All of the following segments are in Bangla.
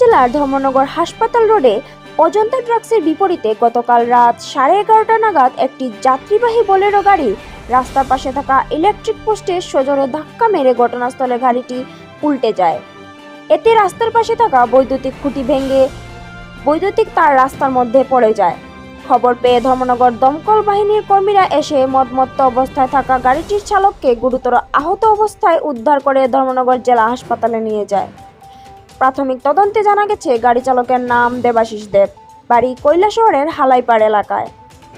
জেলার ধর্মনগর হাসপাতাল রোডে অজন্তা ড্রাগসের বিপরীতে গতকাল রাত সাড়ে এগারোটা নাগাদ একটি যাত্রীবাহী বোলেরো গাড়ি রাস্তার পাশে থাকা ইলেকট্রিক পোস্টে সজোরে ধাক্কা মেরে ঘটনাস্থলে গাড়িটি উল্টে যায়। এতে রাস্তার পাশে থাকা বৈদ্যুতিক খুঁটি ভেঙে বৈদ্যুতিক তার রাস্তার মধ্যে পড়ে যায়। খবর পেয়ে ধর্মনগর দমকল বাহিনীর কর্মীরা এসে মদমত্ত অবস্থায় থাকা গাড়িটির চালককে গুরুতর আহত অবস্থায় উদ্ধার করে ধর্মনগর জেলা হাসপাতালে নিয়ে যায়। প্রাথমিক তদন্তে জানা গেছে গাড়ি চালকের নাম দেবাশিস দেব। বাড়ি কৈলাসহরের হালাইপাড় এলাকায়।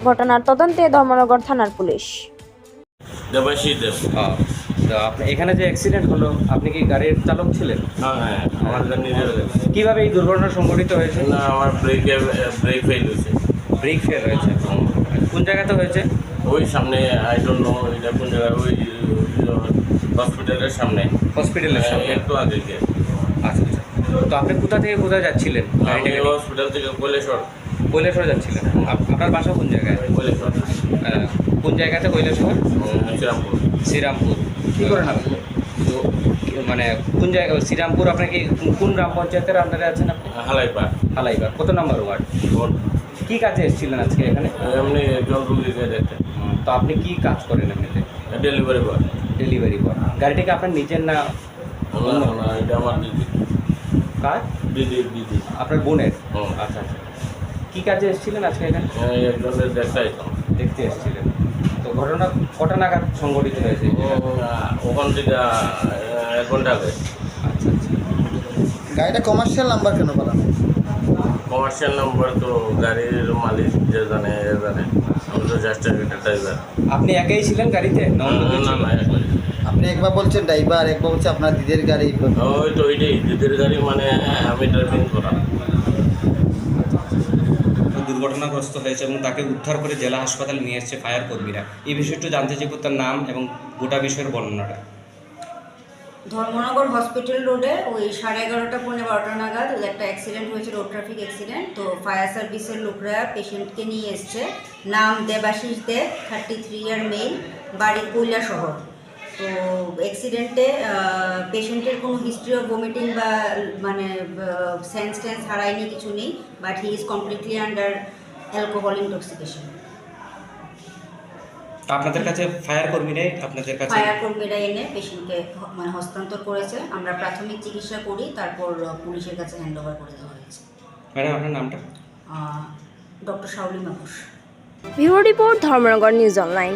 ঘটনার তদন্তে ধর্মনগর থানার পুলিশ। দেবাশী দেব। হ্যাঁ তো আপনি এখানে যে অ্যাক্সিডেন্ট হলো আপনি কি গাড়ির চালক ছিলেন? হ্যাঁ হ্যাঁ আমার নিজের কীভাবে এই দুর্ঘটনা সংঘটিত হয়েছে? না আমার ব্রেকে ব্রেক ফেল হয়েছে। ব্রেক ফেল হয়েছে? কোন জায়গাতে হয়েছে? ওই সামনে আই ডোন্ট নো এটা কোন জায়গায় ওই হসপিটালের সামনে। হসপিটালের সামনে। একটু আগে গিয়ে। তো আপনি কোথা থেকে কোথায় যাচ্ছিলেন? আমি হসপিটাল থেকে কৈলেশ্বর কৈলাসহর যাচ্ছিলেন। আপনার বাসা কোন জায়গায়? কৈলেশ্বর কোন জায়গাতে উম, শ্রীরামপুর। শ্রীরামপুর। কি করেন আপনি? তো মানে কোন জায়গা? শ্রীরামপুর আপনাকে কোন গ্রাম পঞ্চায়েতের আন্ডারে আছেন আপনি? হালাইপা হালাইবার কত নম্বর ওয়ার্ড? কি কাজে এসেছিলেন আজকে এখানে? এমনি একজন তো আপনি কি কাজ করেন এমনিতে? Delivery boy. Delivery boy. গাড়িটাকে আপনার নিজের না এটা আমার দিদি কার? দিদি দিদি আপনার বোনের? হুম। আচ্ছা আচ্ছা। কি কাজে এসেছিলেন আজকে এখানে? একজনের দেখতে এসেছিলেন। তো ঘটনা কটা নাগাদ সংঘটিত হয়েছে? ওখান থেকে এক ঘণ্টা আগে। আচ্ছা আচ্ছা। গাড়িটা কমার্শিয়াল নাম্বার কেন বানানো কমার্শিয়াল নাম্বার তো গাড়ির মালিক যে জানে এ জানে। আমি তো জাস্ট একটা ড্রাইভার আপনি একাই ছিলেন গাড়িতে? না না? না। আপনি একবার বলছেন ড্রাইভার একবার বলছে আপনার দিদির গাড়ি। ওই তো ওইটাই দিদির গাড়ি মানে আমি ড্রাইভিং করা। দুর্ঘটনাগ্রস্ত হয়েছে এবং তাকে উদ্ধার করে জেলা হাসপাতালে নিয়ে এসেছে ফায়ার কর্মীরা। এই বিষয়টা জানতে চাইব তার নাম এবং গোটা বিষয়ের বর্ণনাটা। ধর্মনগর হসপিটাল রোডে ওই সাড়ে এগারোটা পৌনে বারোটা নাগাদ ওই একটা অ্যাক্সিডেন্ট হয়েছে রোড ট্রাফিক অ্যাক্সিডেন্ট তো ফায়ার সার্ভিসের লোকরা পেশেন্টকে নিয়ে এসছে। নাম Debashis Deb thirty three year male বাড়ি কৈলা শহর তো অ্যাক্সিডেন্টে পেশেন্টের কোনো হিস্ট্রি অফ ভমিটিং বা মানে সেন্স টেন্স হারায়নি কিছু নেই but he is completely under alcohol intoxication আপনাদের কাছে ফায়ার কর্মীরাই আপনাদের কাছে? ফায়ার কর্মীরা এনে পেশেন্টকে মানে হস্তান্তর করেছে। আমরা প্রাথমিক চিকিৎসা করি তারপর পুলিশের কাছে হ্যান্ড ওভার করে দেওয়া হয়েছে। ম্যাডাম আপনার নামটা? Doctor Shaoli মাকুশ bureau report Dharmanagar news online.